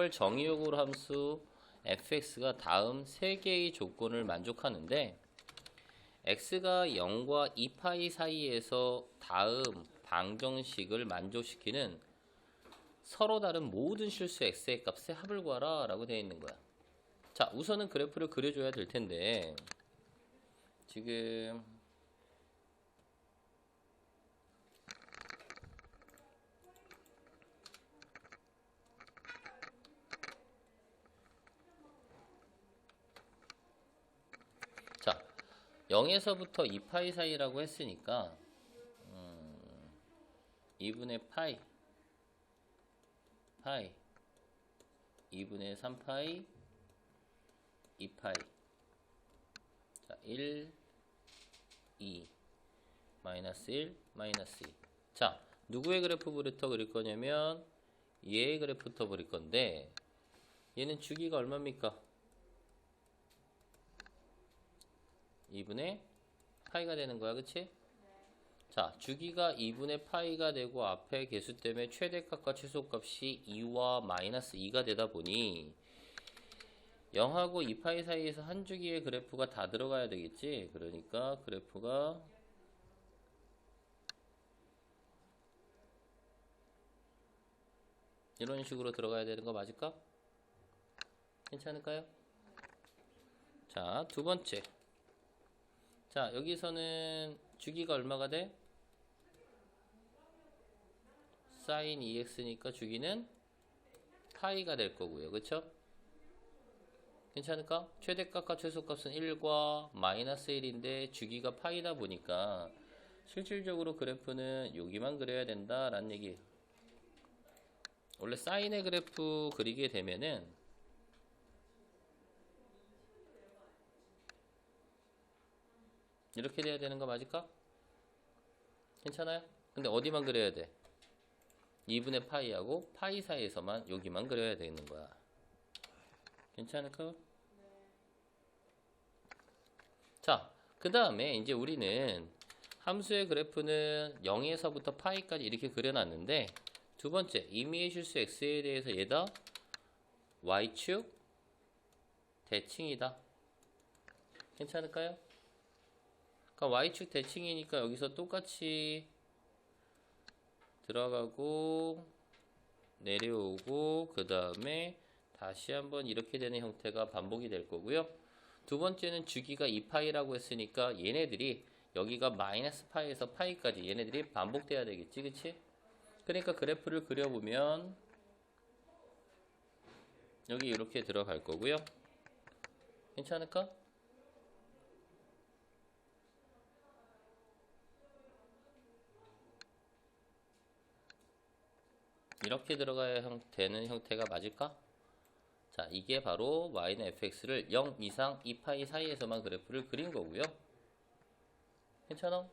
을 정의역으로 함수 fx가 다음 세 개의 조건을 만족하는데 x가 0과 2파이 사이에서 다음 방정식을 만족시키는 서로 다른 모든 실수 x의 값의 합을 구하라 라고 되어 있는 거야. 자, 우선은 그래프를 그려줘야 될 텐데 지금 자, 0에서부터 2파이 사이라고 했으니까 음, 2분의 파이 파이 2분의 3파이 2파이 자, 1 2 마이너스 1 마이너스 2 자, 누구의 그래프부터 그릴 거냐면 얘의 그래프부터 그릴 건데 얘는 주기가 얼마입니까? 2분의 파이가 되는 거야, 그치? 자, 주기가 2분의 파이가 되고 앞에 개수 때문에 최대값과 최소값이 2와 마이너스 2가 되다 보니 0하고 2파이 사이에서 한 주기의 그래프가 다 들어가야 되겠지? 그러니까 그래프가 이런 식으로 들어가야 되는 거 맞을까? 괜찮을까요? 자, 두 번째. 자, 여기서는 주기가 얼마가 돼? sin 2x니까 주기는 파이가 될 거고요. 그쵸? 괜찮을까? 최대값과 최소값은 1과 마이너스 1인데 주기가 파이다 보니까 실질적으로 그래프는 여기만 그려야 된다라는 얘기예요. 원래 사인의 그래프 그리게 되면은 이렇게 돼야 되는 거 맞을까? 괜찮아요? 근데 어디만 그려야 돼? 2분의 파이하고 파이 사이에서만 여기만 그려야 되는 거야. 괜찮을까? 자, 그 다음에 이제 우리는 함수의 그래프는 0에서부터 파이까지 이렇게 그려놨는데 두 번째, 임의의 실수 x에 대해서 얘다 y축 대칭이다. 괜찮을까요? 그러니까 y축 대칭이니까 여기서 똑같이 들어가고 내려오고 그 다음에 다시 한번 이렇게 되는 형태가 반복이 될 거고요. 두 번째는 주기가 2파이라고 했으니까 얘네들이 여기가 마이너스 파이에서 파이까지 얘네들이 반복돼야 되겠지 그치? 그러니까 그래프를 그려보면 여기 이렇게 들어갈 거고요. 괜찮을까? 이렇게 들어가야 형, 되는 형태가 맞을까? 자, 이게 바로 y는 fx를 0 이상 2파이 사이에서만 그래프를 그린 거고요. 괜찮아?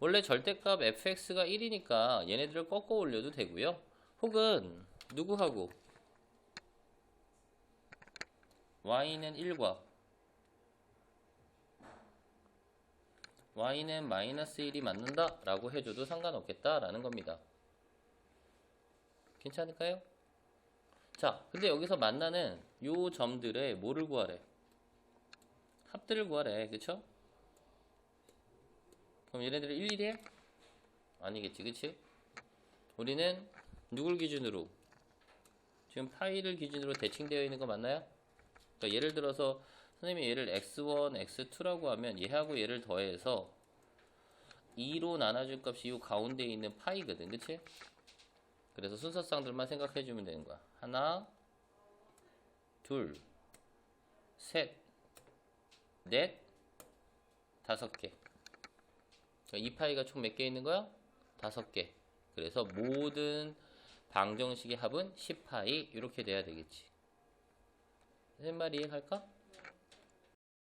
원래 절대값 fx가 1이니까 얘네들을 꺾어 올려도 되고요. 혹은 누구하고 y는 1과 y는 마이너스 1이 맞는다 라고 해줘도 상관없겠다 라는 겁니다. 괜찮을까요? 자, 근데 여기서 만나는 요 점들의 뭐를 구하래? 합들을 구하래. 그쵸? 그럼 얘네들이 1, 1이에? 아니겠지, 그치? 우리는 누굴 기준으로? 지금 파이를 기준으로 대칭되어 있는 거 맞나요? 그러니까 예를 들어서 선생님이 얘를 x1, x2라고 하면 얘하고 얘를 더해서 2로 나눠줄 값이 이 가운데 있는 파이거든, 그치? 그래서 순서쌍들만 생각해 주면 되는 거야. 하나, 둘, 셋, 넷, 다섯 개. 이 파이가 총 몇 개 있는 거야? 다섯 개. 그래서 모든 방정식의 합은 10파이 이렇게 돼야 되겠지. 선생님 말 이해갈까?